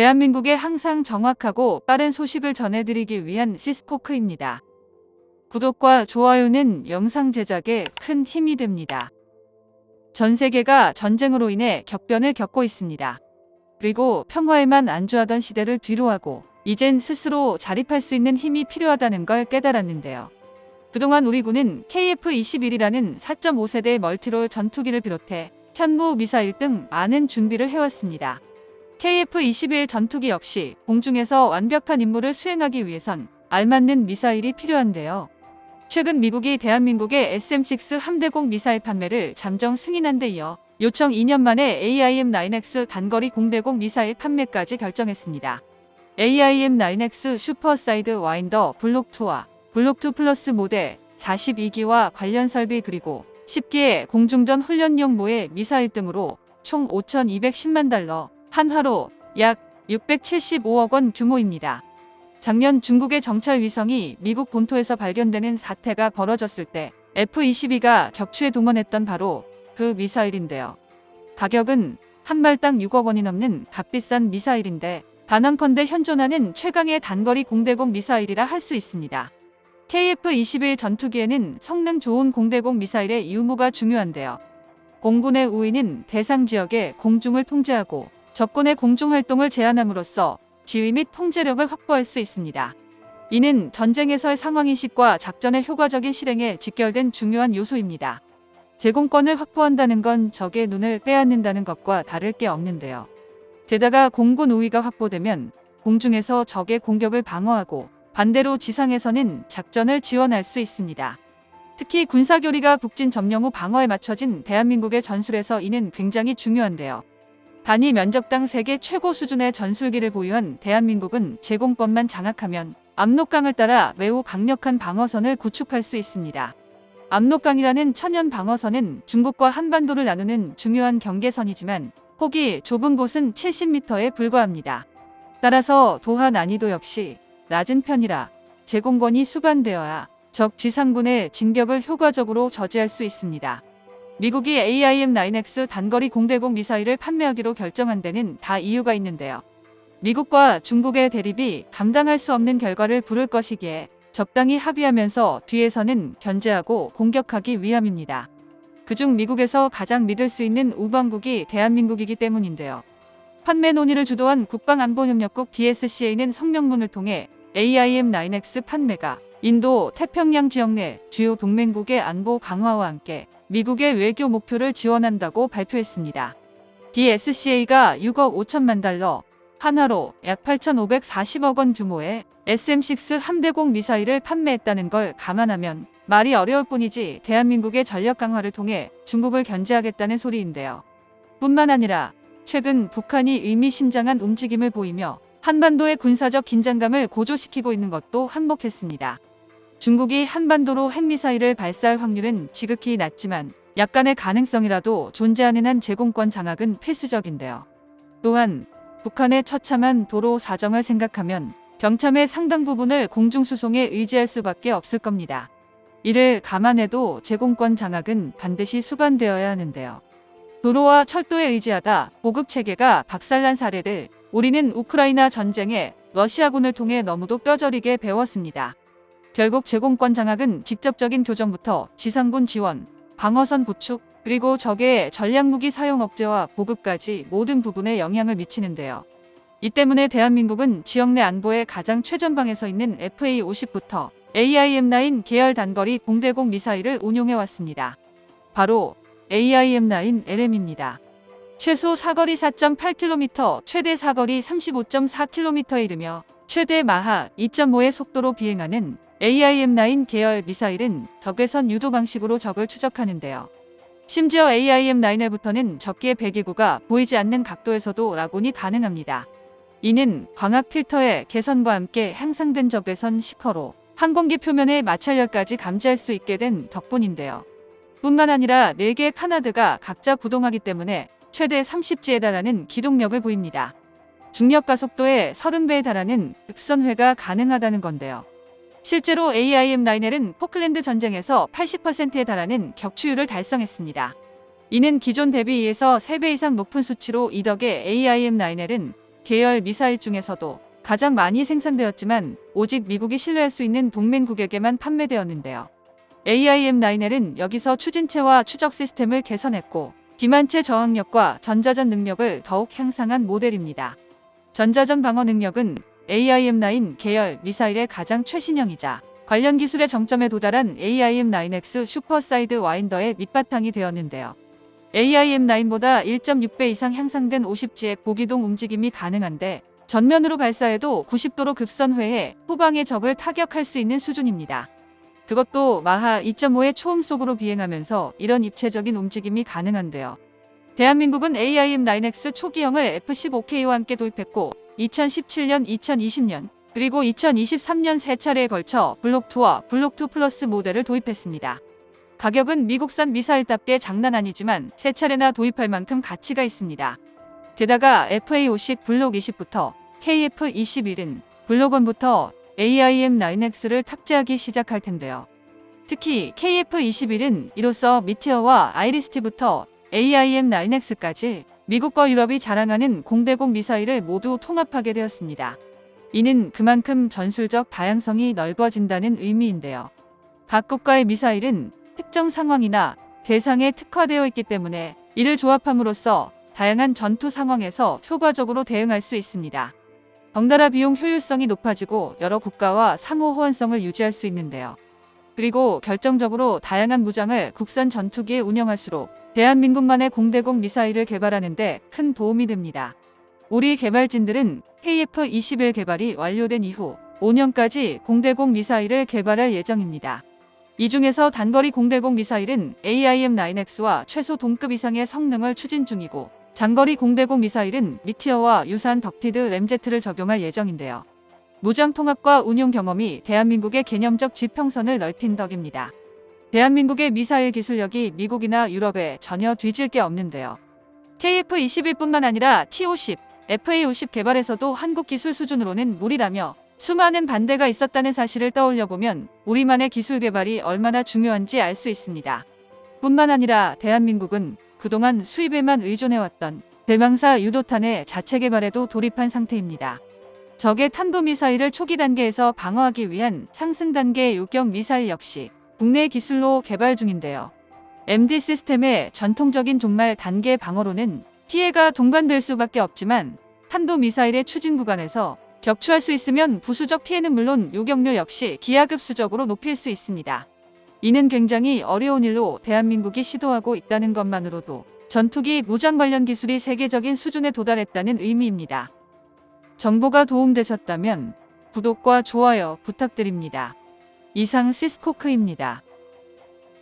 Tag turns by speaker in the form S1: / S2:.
S1: 대한민국에 항상 정확하고 빠른 소식을 전해드리기 위한 시스코크입니다. 구독과 좋아요는 영상 제작에 큰 힘이 됩니다. 전 세계가 전쟁으로 인해 격변을 겪고 있습니다. 그리고 평화에만 안주하던 시대를 뒤로하고 이젠 스스로 자립할 수 있는 힘이 필요하다는 걸 깨달았는데요. 그동안 우리 군은 KF-21이라는 4.5세대 멀티롤 전투기를 비롯해 현무 미사일 등 많은 준비를 해왔습니다. KF-21 전투기 역시 공중에서 완벽한 임무를 수행하기 위해선 알맞는 미사일이 필요한데요. 최근 미국이 대한민국의 SM-6 함대공 미사일 판매를 잠정 승인한 데 이어 요청 2년 만에 AIM-9X 단거리 공대공 미사일 판매까지 결정했습니다. AIM-9X 슈퍼사이드 와인더 블록2와 블록2 플러스 모델 42기와 관련 설비 그리고 10기의 공중전 훈련용 모의 미사일 등으로 총 5,210만 달러, 한화로 약 675억 원 규모입니다. 작년 중국의 정찰 위성이 미국 본토에서 발견되는 사태가 벌어졌을 때 F-22가 격추에 동원했던 바로 그 미사일인데요. 가격은 한 말당 6억 원이 넘는 값비싼 미사일인데 단언컨대 현존하는 최강의 단거리 공대공 미사일이라 할 수 있습니다. KF-21 전투기에는 성능 좋은 공대공 미사일의 유무가 중요한데요. 공군의 우위는 대상 지역의 공중을 통제하고 적군의 공중 활동을 제한함으로써 지휘 및 통제력을 확보할 수 있습니다. 이는 전쟁에서의 상황인식과 작전의 효과적인 실행에 직결된 중요한 요소입니다. 제공권을 확보한다는 건 적의 눈을 빼앗는다는 것과 다를 게 없는데요. 게다가 공군 우위가 확보되면 공중에서 적의 공격을 방어하고 반대로 지상에서는 작전을 지원할 수 있습니다. 특히 군사교리가 북진 점령 후 방어에 맞춰진 대한민국의 전술에서 이는 굉장히 중요한데요. 단위 면적당 세계 최고 수준의 전술기를 보유한 대한민국은 제공권만 장악하면 압록강을 따라 매우 강력한 방어선을 구축할 수 있습니다. 압록강이라는 천연 방어선은 중국과 한반도를 나누는 중요한 경계선이지만 폭이 좁은 곳은 70m에 불과합니다. 따라서 도하 난이도 역시 낮은 편이라 제공권이 수반되어야 적 지상군의 진격을 효과적으로 저지할 수 있습니다. 미국이 AIM-9X 단거리 공대공 미사일을 판매하기로 결정한 데는 다 이유가 있는데요. 미국과 중국의 대립이 감당할 수 없는 결과를 부를 것이기에 적당히 합의하면서 뒤에서는 견제하고 공격하기 위함입니다. 그중 미국에서 가장 믿을 수 있는 우방국이 대한민국이기 때문인데요. 판매 논의를 주도한 국방안보협력국 DSCA는 성명문을 통해 AIM-9X 판매가 인도 태평양 지역 내 주요 동맹국의 안보 강화와 함께 미국의 외교 목표를 지원한다고 발표했습니다. DSCA가 6억 5천만 달러, 한화로 약 8,540억 원 규모의 SM-6 함대공 미사일을 판매했다는 걸 감안하면 말이 어려울 뿐이지 대한민국의 전력 강화를 통해 중국을 견제하겠다는 소리인데요. 뿐만 아니라 최근 북한이 의미심장한 움직임을 보이며 한반도의 군사적 긴장감을 고조시키고 있는 것도 한몫했습니다. 중국이 한반도로 핵미사일을 발사할 확률은 지극히 낮지만 약간의 가능성이라도 존재하는 한 제공권 장악은 필수적인데요. 또한 북한의 처참한 도로 사정을 생각하면 병참의 상당 부분을 공중수송에 의지할 수밖에 없을 겁니다. 이를 감안해도 제공권 장악은 반드시 수반되어야 하는데요. 도로와 철도에 의지하다 보급 체계가 박살난 사례를 우리는 우크라이나 전쟁에 러시아군을 통해 너무도 뼈저리게 배웠습니다. 결국 제공권 장악은 직접적인 교정부터 지상군 지원, 방어선 구축, 그리고 적의 전략무기 사용 억제와 보급까지 모든 부분에 영향을 미치는데요. 이 때문에 대한민국은 지역 내 안보에 가장 최전방에 서 있는 FA-50부터 AIM-9 계열 단거리 공대공 미사일을 운용해 왔습니다. 바로 AIM-9LM입니다. 최소 사거리 4.8km, 최대 사거리 35.4km에 이르며 최대 마하 2.5의 속도로 비행하는 AIM-9 계열 미사일은 적외선 유도 방식으로 적을 추적하는데요. 심지어 AIM-9L부터는 적기의 배기구가 보이지 않는 각도에서도 라곤이 가능합니다. 이는 광학 필터의 개선과 함께 향상된 적외선 시커로 항공기 표면의 마찰력까지 감지할 수 있게 된 덕분인데요. 뿐만 아니라 4개의 카나드가 각자 구동하기 때문에 최대 30G에 달하는 기동력을 보입니다. 중력 가속도의 30배에 달하는 급선회가 가능하다는 건데요. 실제로 AIM-9L은 포클랜드 전쟁에서 80%에 달하는 격추율을 달성했습니다. 이는 기존 대비에서 3배 이상 높은 수치로 이 덕에 AIM-9L은 계열 미사일 중에서도 가장 많이 생산되었지만 오직 미국이 신뢰할 수 있는 동맹국에게만 판매되었는데요. AIM-9L은 여기서 추진체와 추적 시스템을 개선했고 기만체 저항력과 전자전 능력을 더욱 향상한 모델입니다. 전자전 방어 능력은 AIM-9 계열 미사일의 가장 최신형이자 관련 기술의 정점에 도달한 AIM-9X 슈퍼사이드 와인더의 밑바탕이 되었는데요. AIM-9보다 1.6배 이상 향상된 50G의 고기동 움직임이 가능한데 전면으로 발사해도 90도로 급선회해 후방의 적을 타격할 수 있는 수준입니다. 그것도 마하 2.5의 초음 속으로 비행하면서 이런 입체적인 움직임이 가능한데요. 대한민국은 AIM-9X 초기형을 F-15K와 함께 도입했고 2017년, 2020년, 그리고 2023년 세 차례에 걸쳐 블록2와 블록2 플러스 모델을 도입했습니다. 가격은 미국산 미사일답게 장난 아니지만 세 차례나 도입할 만큼 가치가 있습니다. 게다가 FA50 블록 20부터 KF21은 블록 1부터 AIM-9X를 탑재하기 시작할 텐데요. 특히 KF21은 이로써 미티어와 아이리스티부터 AIM-9X까지 미국과 유럽이 자랑하는 공대공 미사일을 모두 통합하게 되었습니다. 이는 그만큼 전술적 다양성이 넓어진다는 의미인데요. 각 국가의 미사일은 특정 상황이나 대상에 특화되어 있기 때문에 이를 조합함으로써 다양한 전투 상황에서 효과적으로 대응할 수 있습니다. 덩달아 비용 효율성이 높아지고 여러 국가와 상호 호환성을 유지할 수 있는데요. 그리고 결정적으로 다양한 무장을 국산 전투기에 운영할수록 대한민국만의 공대공 미사일을 개발하는 데 큰 도움이 됩니다. 우리 개발진들은 KF-21 개발이 완료된 이후 5년까지 공대공 미사일을 개발할 예정입니다. 이 중에서 단거리 공대공 미사일은 AIM-9X와 최소 동급 이상의 성능을 추진 중이고 장거리 공대공 미사일은 미티어와 유사한 덕티드 램제트를 적용할 예정인데요. 무장 통합과 운용 경험이 대한민국의 개념적 지평선을 넓힌 덕입니다. 대한민국의 미사일 기술력이 미국이나 유럽에 전혀 뒤질 게 없는데요. KF-21뿐만 아니라 T-50, FA-50 개발에서도 한국 기술 수준으로는 무리라며 수많은 반대가 있었다는 사실을 떠올려 보면 우리만의 기술 개발이 얼마나 중요한지 알 수 있습니다. 뿐만 아니라 대한민국은 그동안 수입에만 의존해왔던 대망사 유도탄의 자체 개발에도 돌입한 상태입니다. 적의 탄도미사일을 초기 단계에서 방어하기 위한 상승 단계의 요격 미사일 역시 국내 기술로 개발 중인데요. MD 시스템의 전통적인 종말 단계 방어로는 피해가 동반될 수밖에 없지만 탄도 미사일의 추진 구간에서 격추할 수 있으면 부수적 피해는 물론 요격률 역시 기하급수적으로 높일 수 있습니다. 이는 굉장히 어려운 일로 대한민국이 시도하고 있다는 것만으로도 전투기 무장 관련 기술이 세계적인 수준에 도달했다는 의미입니다. 정보가 도움되셨다면 구독과 좋아요 부탁드립니다. 이상 시스코크입니다.